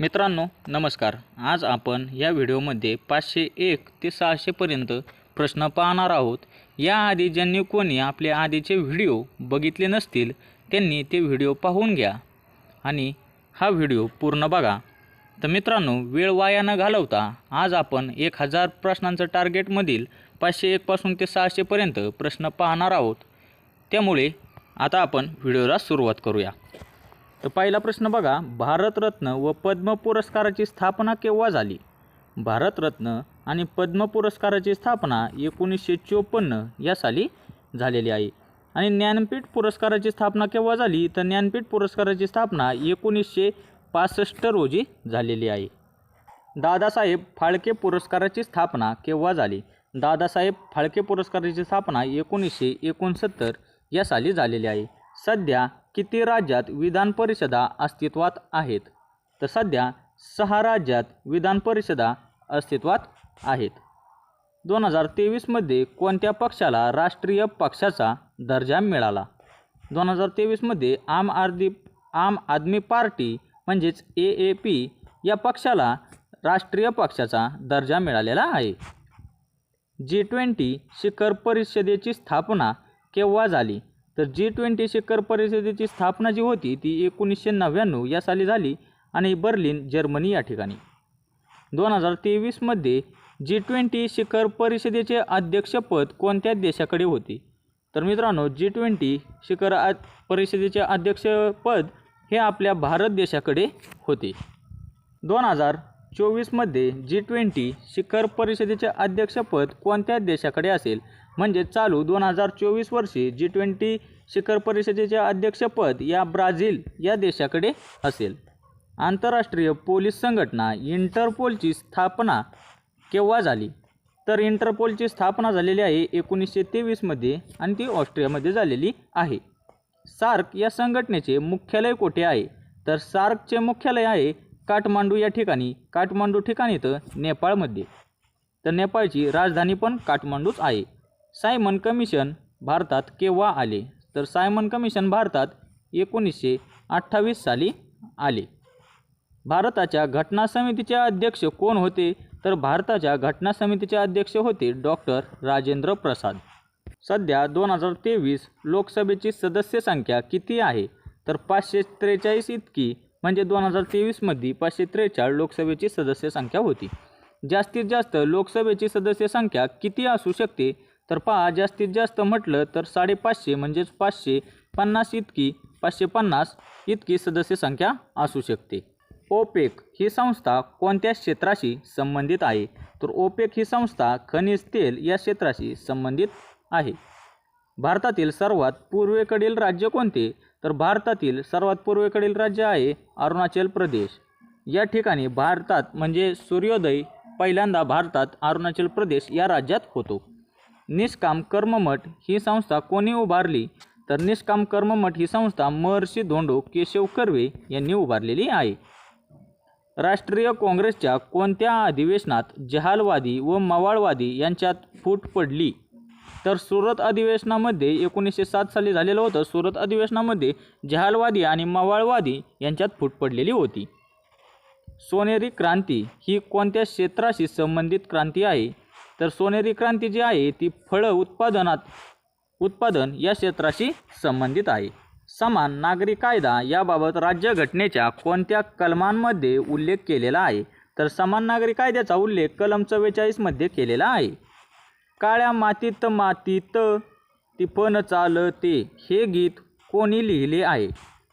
मित्रांनो नमस्कार. आज आपण या व्हिडिओमध्ये पाचशे एक ते सहाशेपर्यंत प्रश्न पाहणार आहोत. याआधी ज्यांनी कोणी आपले आधीचे व्हिडिओ बघितले नसतील त्यांनी ते व्हिडिओ पाहून घ्या. आणि हा व्हिडिओ पूर्ण बघा. तर मित्रांनो वेळ वाया न घालवता आज आपण एक हजार प्रश्नांचं टार्गेटमधील पाचशे एकपासून ते सहाशेपर्यंत प्रश्न पाहणार आहोत. त्यामुळे आता आपण व्हिडिओला सुरुवात करूया. तर पहिला प्रश्न बघा. भारतरत्न व पद्म पुरस्काराची स्थापना केव्हा झाली? भारतरत्न आणि पद्म पुरस्काराची स्थापना एकोणीसशे चोपन्न या साली झालेली आहे. आणि ज्ञानपीठ पुरस्काराची स्थापना केव्हा झाली? तर ज्ञानपीठ पुरस्काराची स्थापना एकोणीसशे पासष्ट रोजी झालेली आहे. दादासाहेब फाळके पुरस्काराची स्थापना केव्हा झाली? दादासाहेब फाळके पुरस्काराची स्थापना एकोणीसशे एकोणसत्तर या साली झालेली आहे. सध्या किती राज्यात विधान परिषदा अस्तित्वात आहेत? तर सध्या सहा राज्यात विधान परिषदा अस्तित्वात आहेत. दोन हजार तेवीसमध्ये कोणत्या पक्षाला राष्ट्रीय पक्षाचा दर्जा मिळाला? दोन हजार तेवीसमध्ये आम आदमी आम आदमी पार्टी म्हणजेच ए ए पी या पक्षाला राष्ट्रीय पक्षाचा दर्जा मिळालेला आहे. जी ट्वेंटी शिखर परिषदेची स्थापना केव्हा झाली? तर जी ट्वेंटी शिखर परिषदेची स्थापना जी होती ती एकोणीसशे नव्याण्णव या साली झाली आणि बर्लिन जर्मनी या ठिकाणी. दोन हजार तेवीसमध्ये जी ट्वेंटी शिखर परिषदेचे अध्यक्षपद कोणत्या देशाकडे होते? तर मित्रांनो जी ट्वेंटी शिखर आ परिषदेचे अध्यक्षपद हे आपल्या भारत देशाकडे होते. दोन हजार चोवीसमध्ये जी ट्वेंटी शिखर परिषदेचे अध्यक्षपद कोणत्या देशाकडे असेल? म्हणजे चालू दोन हजार चोवीस वर्षी जी ट्वेंटी शिखर परिषदेचे अध्यक्षपद या ब्राझील या देशाकडे असेल. आंतरराष्ट्रीय पोलीस संघटना इंटरपोलची स्थापना केव्हा झाली? तर इंटरपोलची स्थापना झालेली आहे एकोणीसशे तेवीसमध्ये आणि ती ऑस्ट्रियामध्ये झालेली आहे. सार्क या संघटनेचे मुख्यालय कोठे आहे? तर सार्कचे मुख्यालय आहे काठमांडू या ठिकाणी काठमांडू ठिकाणी तर नेपाळमध्ये. तर नेपाळची राजधानी पण काठमांडूच आहे. सायमन कमिशन भारतात केव्हा आले? तर सायमन कमिशन भारतात एकोणीसशे अठ्ठावीस साली आले. भारताच्या घटना समितीचे अध्यक्ष कोण होते? तर भारताच्या घटना समितीचे अध्यक्ष होते डॉक्टर राजेंद्र प्रसाद. सध्या दोन हजार तेवीस लोकसभेची सदस्य संख्या किती आहे? तर पाचशे त्रेचाळीस इतकी म्हणजे दोन हजार तेवीसमध्ये पाचशे त्रेचाळीस लोकसभेची सदस्य संख्या होती. जास्तीत जास्त लोकसभेची सदस्य संख्या किती असू शकते? तर पहा जास्तीत जास्त म्हटलं तर साडेपाचशे म्हणजेच पाचशे पन्नास इतकी पाचशे पन्नास इतकी सदस्य संख्या असू शकते. ओपेक ही संस्था कोणत्या क्षेत्राशी संबंधित आहे? तर ओपेक ही संस्था खनिज तेल या क्षेत्राशी संबंधित आहे. भारतातील सर्वात पूर्वेकडील राज्य कोणते? तर भारतातील सर्वात पूर्वेकडील राज्य आहे अरुणाचल प्रदेश. या ठिकाणी भारतात म्हणजे सूर्योदय पहिल्यांदा भारतात अरुणाचल प्रदेश या राज्यात होतो. निष्काम कर्ममठ ही संस्था कोणी उभारली? तर निष्काम कर्ममठ ही संस्था महर्षी धोंडो केशव कर्वे यांनी उभारलेली आहे. राष्ट्रीय काँग्रेसच्या कोणत्या अधिवेशनात जहालवादी व मवाळवादी यांच्यात फूट पडली? तर सुरत अधिवेशनामध्ये एकोणीसशे सात साली झालेलं होतं. सुरत अधिवेशनामध्ये जहालवादी आणि मवाळवादी यांच्यात फूट पडलेली होती. सोनेरी क्रांती ही कोणत्या क्षेत्राशी संबंधित क्रांती आहे? तर सोनेरी क्रांती जी आहे ती फळं उत्पादनात उत्पादन या क्षेत्राशी संबंधित आहे. समान नागरी कायदा याबाबत राज्यघटनेच्या कोणत्या कलमांमध्ये उल्लेख केलेला आहे? तर समान नागरी कायद्याचा उल्लेख कलम चव्वेचाळीसमध्ये केलेला आहे. काळ्या मातीत मातीत ती पण चालते हे गीत कोणी लिहिले आहे?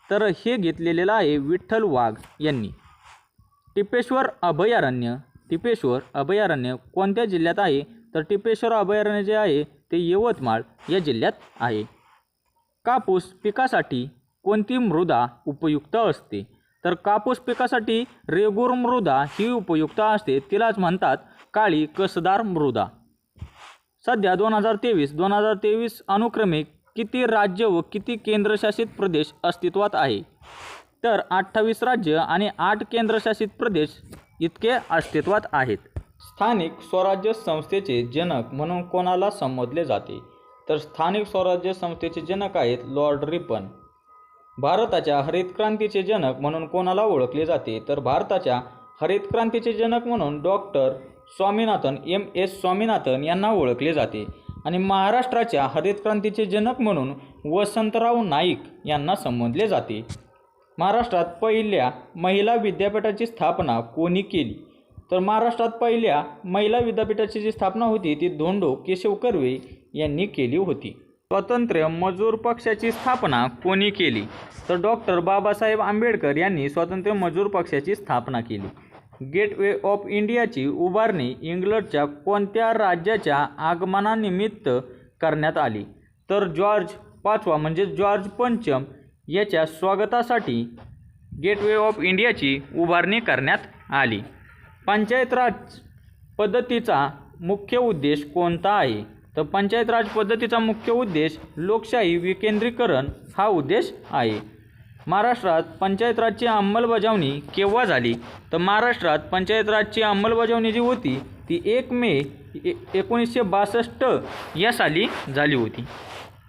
तर हे गीत लिहिलेलं आहे विठ्ठल वाघ यांनी. टिपेश्वर अभयारण्य टिपेश्वर अभयारण्य कोणत्या जिल्ह्यात आहे? तर टिपेश्वर अभयारण्य जे आहे ते यवतमाळ या जिल्ह्यात आहे. कापूस पिकासाठी कोणती मृदा उपयुक्त असते? तर कापूस पिकासाठी रेगूर मृदा ही उपयुक्त असते तिलाच म्हणतात काळी कसदार मृदा. सध्या दोन हजार तेवीस दोन हजार तेवीस अनुक्रमे किती राज्य व किती केंद्रशासित प्रदेश अस्तित्वात आहे? तर अठ्ठावीस राज्य आणि आठ केंद्रशासित प्रदेश इतके अस्तित्वात आहेत. स्थानिक स्वराज्य संस्थेचे जनक म्हणून कोणाला संबोधले जाते? तर स्थानिक स्वराज्य संस्थेचे जनक आहेत लॉर्ड रिपन. भारताच्या हरित क्रांतीचे जनक म्हणून कोणाला ओळखले जाते? तर भारताच्या हरित क्रांतीचे जनक म्हणून doctor Swaminathan M S Swaminathan यांना ओळखले जाते. आणि महाराष्ट्राच्या हरित क्रांतीचे जनक म्हणून वसंतराव नाईक यांना संबोधले जाते. महाराष्ट्रात पहिल्या महिला विद्यापीठाची स्थापना कोणी केली? तर महाराष्ट्रात पहिल्या महिला विद्यापीठाची जी स्थापना होती ती धोंडो केशव कर्वे यांनी केली होती. स्वातंत्र्य मजूर पक्षाची स्थापना कोणी केली? तर डॉक्टर बाबासाहेब आंबेडकर यांनी स्वातंत्र्य मजूर पक्षाची स्थापना केली. गेटवे ऑफ इंडियाची उभारणी इंग्लंडच्या कोणत्या राज्याच्या आगमनानिमित्त करण्यात आली? तर जॉर्ज पाचवा म्हणजे जॉर्ज पंचम याच्या स्वागतासाठी गेटवे ऑफ इंडियाची उभारणी करण्यात आली. पंचायत राज पद्धतीचा मुख्य उद्देश कोणता आहे? तर पंचायत राज पद्धतीचा मुख्य उद्देश लोकशाही विकेंद्रीकरण हा उद्देश आहे. महाराष्ट्रात पंचायत राजची अंमलबजावणी केव्हा झाली? तर महाराष्ट्रात पंचायत राजची अंमलबजावणी जी होती ती एक मे ए एकोणीसशे बासष्ट या साली झाली होती.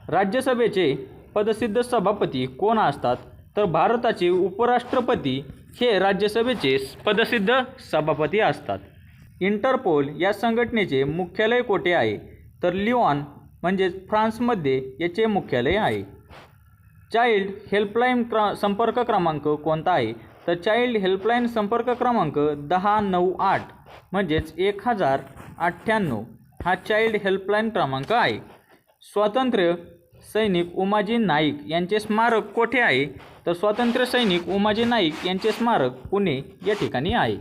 राज्यसभेचे पदसिद्ध सभापती कोण असतात? तर भारताचे उपराष्ट्रपती हे राज्यसभेचे पदसिद्ध सभापती असतात. इंटरपोल या संघटनेचे मुख्यालय कोठे आहे? तर लिओन म्हणजेच फ्रान्समध्ये याचे मुख्यालय आहे. चाइल्ड हेल्पलाईन क्र संपर्क क्रमांक कोणता आहे? तर चाइल्ड हेल्पलाईन संपर्क क्रमांक दहा नऊ आठ म्हणजेच एक हजार अठ्ठ्याण्णव हा चाइल्ड हेल्पलाईन क्रमांक आहे. स्वातंत्र्य सैनिक उमाजी नाईक यांचे स्मारक कोठे आहे? तर स्वातंत्र्य सैनिक उमाजी नाईक यांचे स्मारक पुणे या ठिकाणी आहे.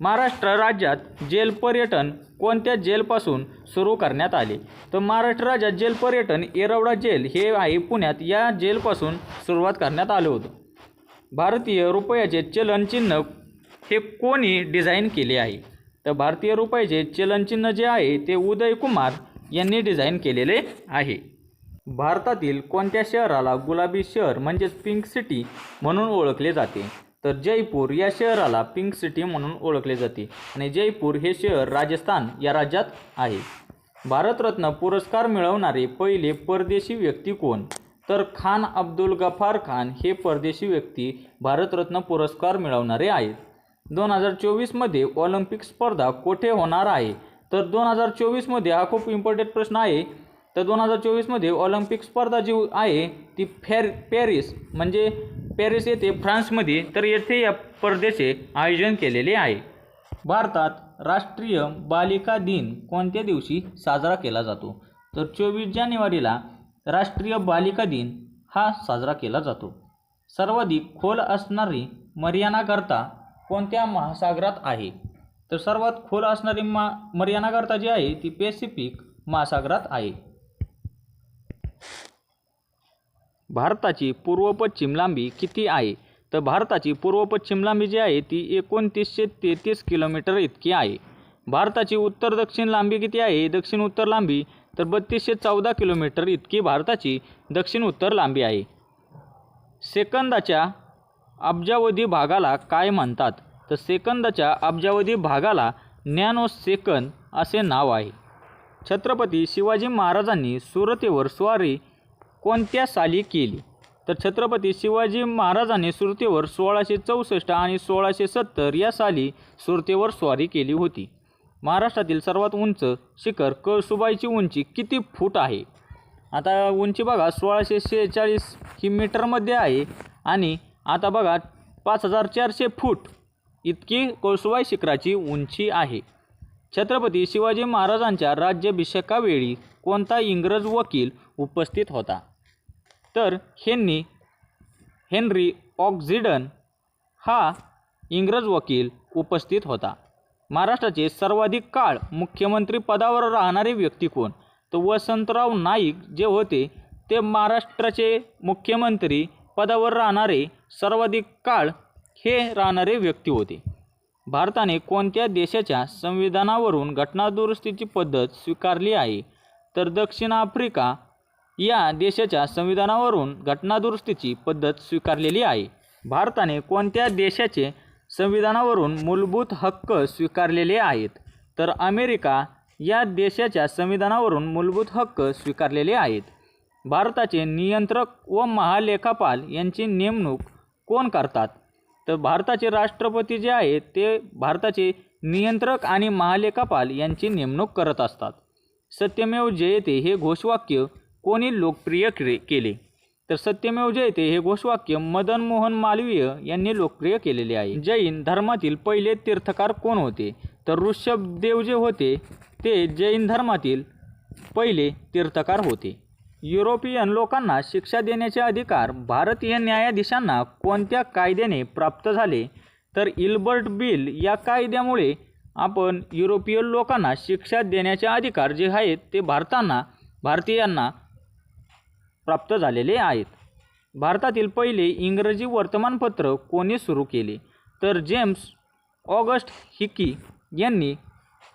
महाराष्ट्र राज्यात जेल पर्यटन कोणत्या जेलपासून सुरू करण्यात आले? तर महाराष्ट्र राज्यात जेल पर्यटन येरवडा जेल हे आहे पुण्यात. या जेलपासून सुरुवात करण्यात आलं होतं. भारतीय रुपयाचे चलनचिन्ह हे कोणी डिझाईन केले आहे? तर भारतीय रुपयाचे चलनचिन्ह जे आहे ते उदय कुमार यांनी डिझाईन केलेले आहे. भारतातील कोणत्या शहराला गुलाबी शहर म्हणजेच पिंक सिटी म्हणून ओळखले जाते? तर जयपूर या शहराला पिंक सिटी म्हणून ओळखले जाते आणि जयपूर हे शहर राजस्थान या राज्यात आहे. भारतरत्न पुरस्कार मिळवणारे पहिले परदेशी व्यक्ती कोण? तर खान अब्दुल गफार खान हे परदेशी व्यक्ती भारतरत्न पुरस्कार मिळवणारे आहेत. दोन हजार चोवीसमध्ये ऑलिम्पिक स्पर्धा कोठे होणार आहे? तर दोन हजार चोवीसमध्ये हा खूप इम्पॉर्टंट प्रश्न आहे. तर दोन हजार चोवीसमध्ये ऑलिम्पिक स्पर्धा जी आहे ती फॅर पॅरिस म्हणजे पॅरिस येथे फ्रान्समध्ये तर येथे या स्पर्धेचे आयोजन केलेले आहे. भारतात राष्ट्रीय बालिका दिन कोणत्या दिवशी साजरा केला जातो? तर चोवीस जानेवारीला राष्ट्रीय बालिका दिन हा साजरा केला जातो. सर्वाधिक खोल असणारी मरियानाकरता कोणत्या महासागरात आहे? तर सर्वात खोल असणारी मा मरियानाकरता जी आहे ती पॅसिफिक महासागरात आहे. भारताची पूर्व पश्चिम लांबी किती आहे? तर भारताची पूर्व पश्चिम लांबी जी आहे ती एकोणतीसशे तेहतीस किलोमीटर इतकी आहे. भारताची उत्तर दक्षिण लांबी किती आहे? दक्षिण उत्तर लांबी तर बत्तीसशे चौदा किलोमीटर इतकी भारताची दक्षिण उत्तर लांबी आहे. सेकंदाच्या अब्जावधी भागाला काय म्हणतात? तर सेकंदाच्या अब्जावधी भागाला नॅनो सेकंद असे नाव आहे. छत्रपती शिवाजी महाराजांनी सुरतेवर स्वारी कोणत्या साली केली? तर छत्रपती शिवाजी महाराजांनी सुरतेवर सोळाशे चौसष्ट आणि सोळाशे सत्तर या साली सुरतेवर स्वारी केली होती. महाराष्ट्रातील सर्वात उंच शिखर कळसुबाईची उंची किती फूट आहे? आता उंची बघा सोळाशे शेहेचाळीस ही मीटरमध्ये आहे आणि आता बघा पाच हजार चारशे फूट इतकी कळसुबाई शिखराची उंची आहे. छत्रपती शिवाजी महाराजांच्या राज्याभिषेकावेळी कोणता इंग्रज वकील उपस्थित होता? तर हेन्नी हेनरी ऑक्झिडन हा इंग्रज वकील उपस्थित होता. महाराष्ट्राचे सर्वाधिक काळ मुख्यमंत्री पदावर राहणारे व्यक्ती कोण? तर वसंतराव नाईक जे होते ते महाराष्ट्राचे मुख्यमंत्री पदावर राहणारे सर्वाधिक काळ हे राहणारे व्यक्ती होते. भारताने कोणत्या देशाच्या संविधानावरून घटनादुरुस्तीची पद्धत स्वीकारली आहे? तर दक्षिण आफ्रिका या देशाच्या संविधानावरून घटनादुरुस्तीची पद्धत स्वीकारलेली आहे. भारताने कोणत्या देशाचे संविधानावरून मूलभूत हक्क स्वीकारलेले आहेत? तर अमेरिका या देशाच्या संविधानावरून मूलभूत हक्क स्वीकारलेले आहेत. भारताचे नियंत्रक व महालेखापाल यांची नेमणूक कोण करतात? तर भारताचे राष्ट्रपती जे आहेत ते भारताचे नियंत्रक आणि महालेखापाल यांची नेमणूक करत असतात. सत्यमेव जयते हे घोषवाक्य कोणी लोकप्रिय क्रे केले. तर सत्यमेव जयते हे घोषवाक्य मदन मोहन मालवीय यांनी लोकप्रिय केलेले आहे. जैन धर्मातील पहिले तीर्थकार कोण होते? तर ऋषभदेव जे होते ते जैन धर्मातील पहिले तीर्थकार होते. युरोपियन लोकांना शिक्षा देण्याचे अधिकार भारतीय न्यायाधीशांना कोणत्या कायद्याने प्राप्त झाले? तर इल्बर्ट बिल या कायद्यामुळे आपण युरोपियन लोकांना शिक्षा देण्याचे अधिकार जे आहेत ते भारतांना भारतीयांना प्राप्त झालेले आहेत. भारतातील पहिले इंग्रजी वर्तमानपत्र कोणी सुरू केले? तर जेम्स ऑगस्ट हिकी यांनी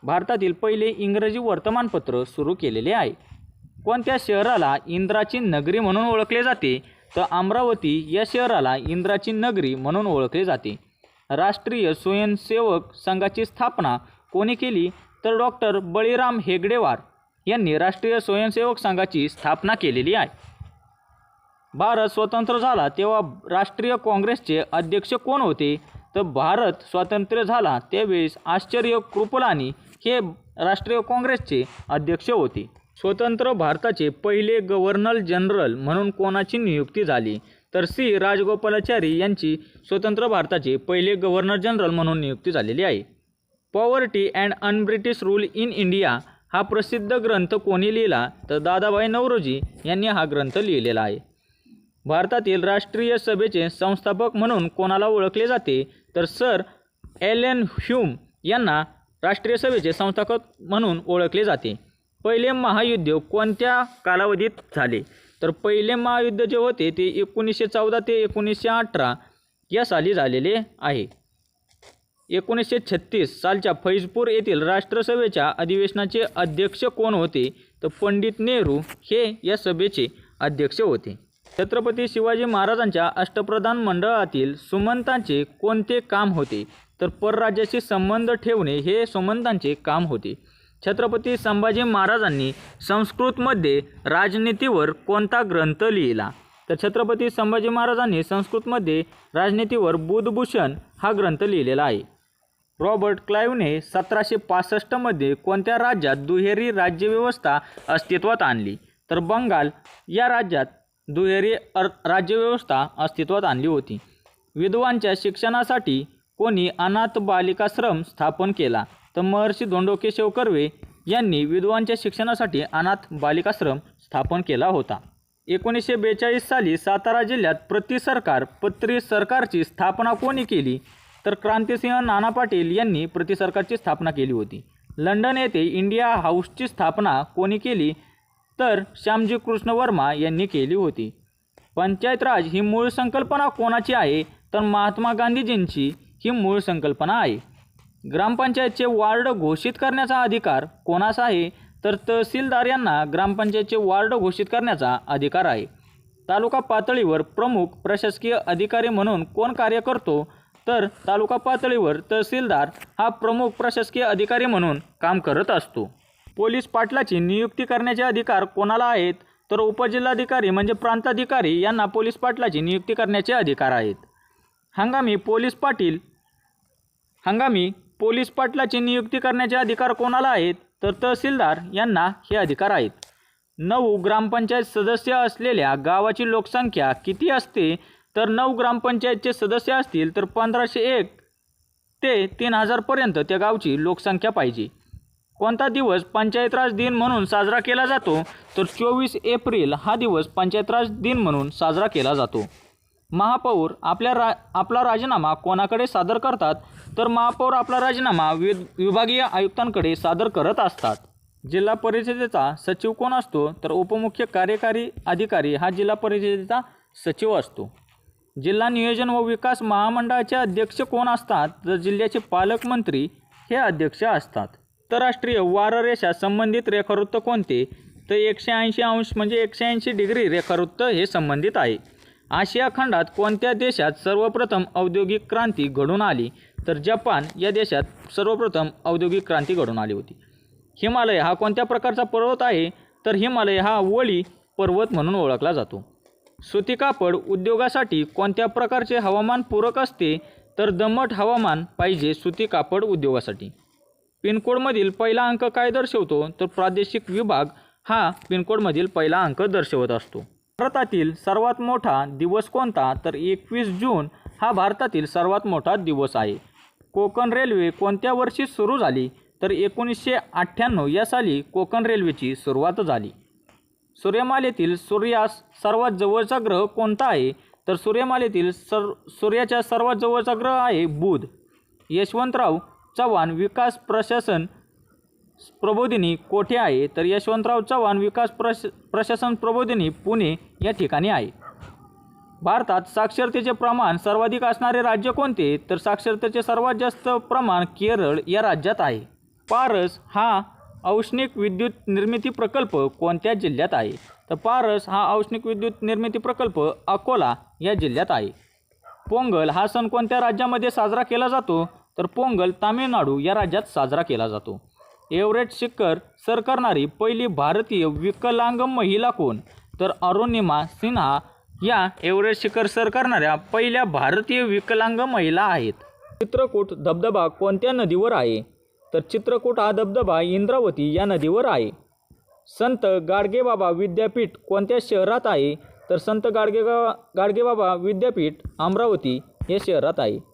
भारतातील पहिले इंग्रजी वर्तमानपत्र सुरू केलेले आहे. कोणत्या शहराला इंद्राची नगरी म्हणून ओळखले जाते? तर अमरावती या शहराला इंद्राची नगरी म्हणून ओळखले जाते. राष्ट्रीय स्वयंसेवक संघाची स्थापना कोणी केली? तर डॉक्टर बळीराम हेगडेवार यांनी राष्ट्रीय स्वयंसेवक संघाची स्थापना केलेली आहे. भारत स्वतंत्र झाला तेव्हा राष्ट्रीय काँग्रेसचे अध्यक्ष कोण होते? तर भारत स्वातंत्र्य झाला त्यावेळेस आश्चर्य कृपलानी हे राष्ट्रीय काँग्रेसचे अध्यक्ष होते. स्वतंत्र भारताचे पहिले गव्हर्नर जनरल म्हणून कोणाची नियुक्ती झाली? तर सी. राजगोपालाचारी यांची स्वतंत्र भारताचे पहिले गव्हर्नर जनरल म्हणून नियुक्ती झालेली आहे. Poverty and un-British rule in India हा प्रसिद्ध ग्रंथ कोणी लिहिला? तर दादाभाई नवरोजी यांनी हा ग्रंथ लिहिलेला आहे. भारतातील राष्ट्रीय सभेचे संस्थापक म्हणून कोणाला ओळखले जाते? तर सर एल एन ह्यूम यांना राष्ट्रीय सभेचे संस्थापक म्हणून ओळखले जाते. पहिले महायुद्ध कोणत्या कालावधीत झाले? तर पहिले महायुद्ध जे होते ते एकोणीसशे चौदा ते एकोणीसशे अठरा या साली झालेले आहे. एकोणीसशे छत्तीस सालच्या फैजपूर येथील राष्ट्रसभेच्या अधिवेशनाचे अध्यक्ष कोण होते? तर पंडित नेहरू हे या सभेचे अध्यक्ष होते. छत्रपती शिवाजी महाराजांच्या अष्टप्रधान मंडळातील सुमंतांचे कोणते काम होते? तर परराज्याशी संबंध ठेवणे हे सुमंतांचे काम होते. छत्रपती संभाजी महाराजांनी संस्कृतमध्ये राजनीतीवर कोणता ग्रंथ लिहिला? तर छत्रपती संभाजी महाराजांनी संस्कृतमध्ये राजनीतीवर बुधभूषण हा ग्रंथ लिहिलेला आहे. रॉबर्ट क्लाईव्हने सतराशे पासष्टमध्ये कोणत्या राज्यात दुहेरी राज्यव्यवस्था अस्तित्वात आणली? तर बंगाल या राज्यात दुहेरी अर राज्यव्यवस्था अस्तित्वात आणली होती. विधवांच्या शिक्षणासाठी कोणी अनाथ बालिकाश्रम स्थापन केला तर महर्षी दोंडोकेशव कर्वे यांनी विधवांच्या शिक्षणासाठी अनाथ बालिकाश्रम स्थापन केला होता. एकोणीसशे बेचाळीस साली सातारा जिल्ह्यात प्रति सरकार पत्री सरकारची स्थापना कोणी केली तर क्रांतिसिंह नाना पाटील यांनी प्रति सरकारची स्थापना केली होती. लंडन येथे इंडिया हाऊसची स्थापना कोणी केली तर श्यामजी कृष्ण वर्मा यांनी केली होती. पंचायत राज ही मूळ संकल्पना कोणाची आहे? तर महात्मा गांधीजींची ही मूळ संकल्पना आहे. ग्रामपंचायतचे वार्ड घोषित करण्याचा अधिकार कोणाचा आहे? तर तहसीलदार यांना ग्रामपंचायतचे वार्ड घोषित करण्याचा अधिकार आहे. तालुका पातळीवर प्रमुख प्रशासकीय अधिकारी म्हणून कोण कार्य करतो? तर तालुका पातळीवर तहसीलदार हा प्रमुख प्रशासकीय अधिकारी म्हणून काम करत असतो. पोलीस पाटलाची नियुक्ती करण्याचे अधिकार कोणाला आहेत? तर उपजिल्हाधिकारी म्हणजे प्रांताधिकारी यांना पोलीस पाटलाची नियुक्ती करण्याचे अधिकार आहेत. हंगामी पोलीस पाटील हंगामी पोलीस पाटलाची नियुक्ती करण्याचे अधिकार कोणाला आहेत? तर तहसीलदार यांना हे अधिकार आहेत. नऊ ग्रामपंचायत सदस्य असलेल्या गावाची लोकसंख्या किती असते? तर नऊ ग्रामपंचायतचे सदस्य असतील तर पंधराशे एक ते तीन हजारपर्यंत त्या गावची लोकसंख्या पाहिजे. कोणता दिवस पंचायत राज दिन म्हणून साजरा केला जातो तर चोवीस एप्रिल हा दिवस पंचायत राज दिन म्हणून साजरा केला जातो. महापौर आपल्या रा आपला राजीनामा कोणाकडे सादर करतात तर महापौर आपला राजीनामा वि विभागीय आयुक्तांकडे सादर करत असतात. जिल्हा परिषदेचा सचिव कोण असतो तर उपमुख्य कार्यकारी अधिकारी हा जिल्हा परिषदेचा सचिव असतो. जिल्हा नियोजन व विकास महामंडळाचे अध्यक्ष कोण असतात तर जिल्ह्याचे पालकमंत्री हे अध्यक्ष असतात. आंतरराष्ट्रीय वाररेषा संबंधित रेखावृत्त कोणते? तर एकशे ऐंशी अंश म्हणजे एकशे ऐंशी डिग्री रेखावृत्त हे संबंधित आहे. आशिया खंडात कोणत्या देशात सर्वप्रथम औद्योगिक क्रांती घडून आली? तर जपान या देशात सर्वप्रथम औद्योगिक क्रांती घडून आली होती. हिमालय हा कोणत्या प्रकारचा पर्वत आहे? तर हिमालय हा वळी पर्वत म्हणून ओळखला जातो. सुती कापड उद्योगासाठी कोणत्या प्रकारचे हवामान पूरक असते? तर दमट हवामान पाहिजे सुती कापड उद्योगासाठी. पिनकोडमधील पहिला अंक काय दर्शवतो? तर प्रादेशिक विभाग हा पिनकोडमधील पहिला अंक दर्शवत असतो. भारतातील सर्वात मोठा दिवस कोणता? तर एकवीस जून हा भारतातील सर्वात मोठा दिवस आहे. कोकण रेल्वे कोणत्या वर्षी सुरू झाली? तर एकोणीसशे अठ्ठ्याण्णव या साली कोकण रेल्वेची सुरुवात झाली. सूर्यमालेतील सूर्यास सर्वात जवळचा ग्रह कोणता आहे? तर सूर्यमालेतील सर सूर्याच्या सर्वात जवळचा ग्रह आहे बुध. यशवंतराव चव्हाण विकास प्रशासन प्रबोधिनी कोठे आहे? तर यशवंतराव चव्हाण विकास प्रश प्रशासन प्रबोधिनी पुणे या ठिकाणी आहे. भारतात साक्षरतेचे प्रमाण सर्वाधिक असणारे राज्य कोणते? तर साक्षरतेचे सर्वात जास्त प्रमाण केरळ या राज्यात आहे. पारस हा औष्णिक विद्युत निर्मिती प्रकल्प कोणत्या जिल्ह्यात आहे? तर पारस हा औष्णिक विद्युत निर्मिती प्रकल्प अकोला या जिल्ह्यात आहे. पोंगल हा सण कोणत्या राज्यामध्ये साजरा केला जातो? तर पोंगल तामिळनाडू या राज्यात साजरा केला जातो. एव्हरेस्ट शिखर सर करणारी पहिली भारतीय विकलांग महिला कोण? तर अरुणिमा सिन्हा या एव्हरेस्ट शिखर सर करणाऱ्या पहिल्या भारतीय विकलांग महिला आहेत. चित्रकूट धबधबा कोणत्या नदीवर आहे? तर चित्रकूट हा धबधबा इंद्रावती या नदीवर आहे. संत गाडगेबाबा विद्यापीठ कोणत्या शहरात आहे? तर संत गाडगे गाडगेबाबा विद्यापीठ अमरावती या शहरात आहे.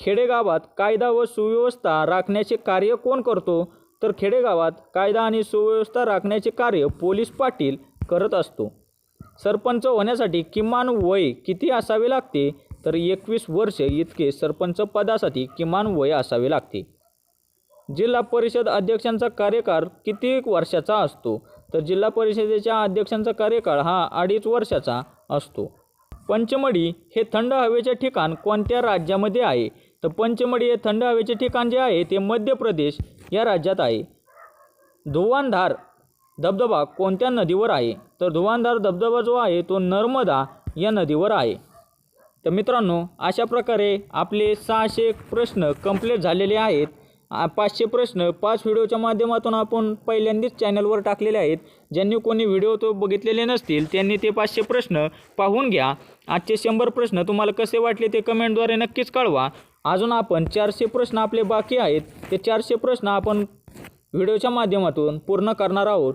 खेडेगावात कायदा व सुव्यवस्था राखण्याचे कार्य कोण करतो? तर खेडेगावात कायदा आणि सुव्यवस्था राखण्याचे कार्य पोलीस पाटील करत असतो. सरपंच होण्यासाठी किमान वय किती असावे लागते? तर एकवीस वर्ष इतके सरपंच पदासाठी किमान वय असावे लागते. जिल्हा परिषद अध्यक्षांचा कार्यकाळ किती वर्षाचा असतो? तर जिल्हा परिषदेच्या अध्यक्षांचा कार्यकाळ हा अडीच वर्षाचा असतो. पंचमढी हे थंड हवेचे ठिकाण कोणत्या राज्यामध्ये आहे? तर पंचमढी हे थंड हवेचे ठिकाण जे आहे ते मध्य प्रदेश या राज्यात आहे. धुवांधार धबधबा कोणत्या नदीवर आहे? तर धुवांधार धबधबा जो आहे तो नर्मदा या नदीवर आहे. तर मित्रांनो अशा प्रकारे आपले सहाशे प्रश्न कंप्लीट झालेले आहेत. पाचशे प्रश्न पाच व्हिडिओच्या माध्यमातून आपण पहिल्यांदाच चॅनलवर टाकलेले आहेत. ज्यांनी कोणी व्हिडिओ तो बघितलेले नसतील त्यांनी ते पाचशे प्रश्न पाहून घ्या. आजचे शंभर प्रश्न तुम्हाला कसे वाटले ते कमेंटद्वारे नक्कीच कळवा. अजून आपण चारशे प्रश्न आपले बाकी आहेत. ते चारशे प्रश्न आपण व्हिडिओच्या माध्यमातून पूर्ण करणार आहोत.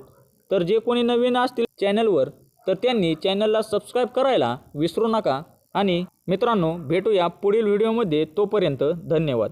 तर जे कोणी नवीन असतील चॅनलवर तर त्यांनी चॅनलला सबस्क्राईब करायला विसरू नका. आणि मित्रांनो भेटूया पुढील व्हिडिओमध्ये. तोपर्यंत धन्यवाद.